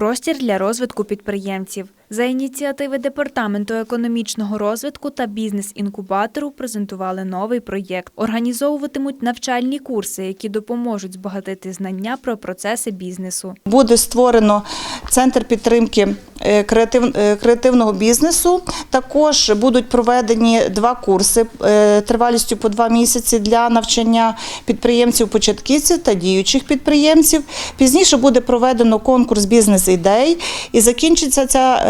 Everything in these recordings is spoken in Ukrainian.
простір для розвитку підприємців. За ініціативи департаменту економічного розвитку та бізнес-інкубатору презентували новий проєкт. Організовуватимуть навчальні курси, які допоможуть збагатити знання про процеси бізнесу. Буде створено центр підтримки е, е, креативного бізнесу. Також будуть проведені два курси е, тривалістю по два місяці для навчання підприємців-початківців та діючих підприємців. Пізніше буде проведено конкурс бізнес-ідей і закінчиться ця,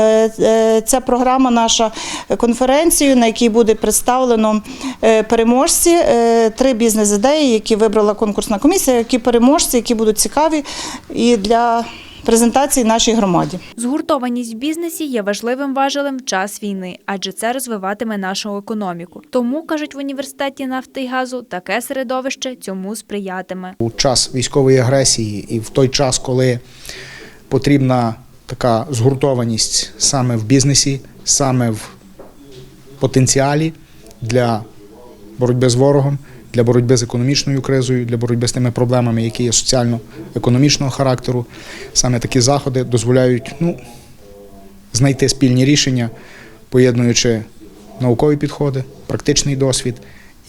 ця програма наша конференцією, на якій буде представлено е, переможці, е, три бізнес-ідеї, які вибрала конкурсна комісія, які переможці, які будуть цікаві і для презентації нашій громаді. Згуртованість в бізнесі є важливим важелем в час війни, адже це розвиватиме нашу економіку. Тому кажуть в університеті нафти і газу, таке середовище цьому сприятиме. у час військової агресії і в той час, коли потрібна така згуртованість саме в бізнесі, саме в потенціалі для боротьби з ворогом, для боротьби з економічною кризою, для боротьби з тими проблемами, які є соціально-економічного характеру. Саме такі заходи дозволяють ну, знайти спільні рішення, поєднуючи наукові підходи, практичний досвід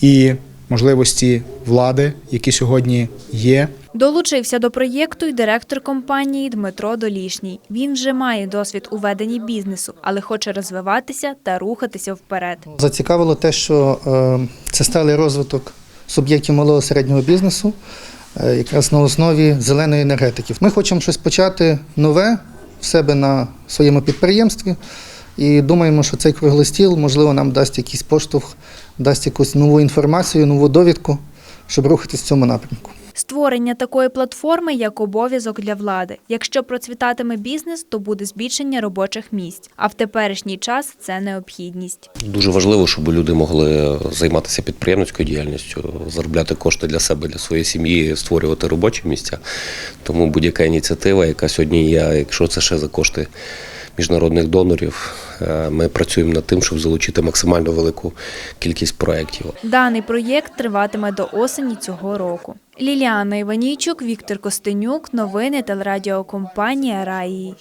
і можливості влади, які сьогодні є. Долучився до проєкту й директор компанії Дмитро Долішній. Він вже має досвід у веденні бізнесу, але хоче розвиватися та рухатися вперед. Зацікавило те, що е, це сталий розвиток суб'єктів малого середнього бізнесу, е, якраз на основі зеленої енергетики. Ми хочемо щось почати нове в себе на своєму підприємстві. І думаємо, що цей круглий стіл, можливо, нам дасть якийсь поштовх, дасть якусь нову інформацію, нову довідку, щоб рухатись в цьому напрямку. Створення такої платформи як обов'язок для влади. Якщо процвітатиме бізнес, то буде збільшення робочих місць. А в теперішній час це необхідність. Дуже важливо, щоб люди могли займатися підприємницькою діяльністю, заробляти кошти для себе, для своєї сім'ї, створювати робочі місця. Тому будь-яка ініціатива, яка сьогодні є, якщо це ще за кошти міжнародних донорів, е, ми працюємо над тим, щоб залучити максимально велику кількість проєктів. Даний проєкт триватиме до осені цього року. Ліліана Іванійчук, Віктор Костенюк. Новини телерадіокомпанія Раї.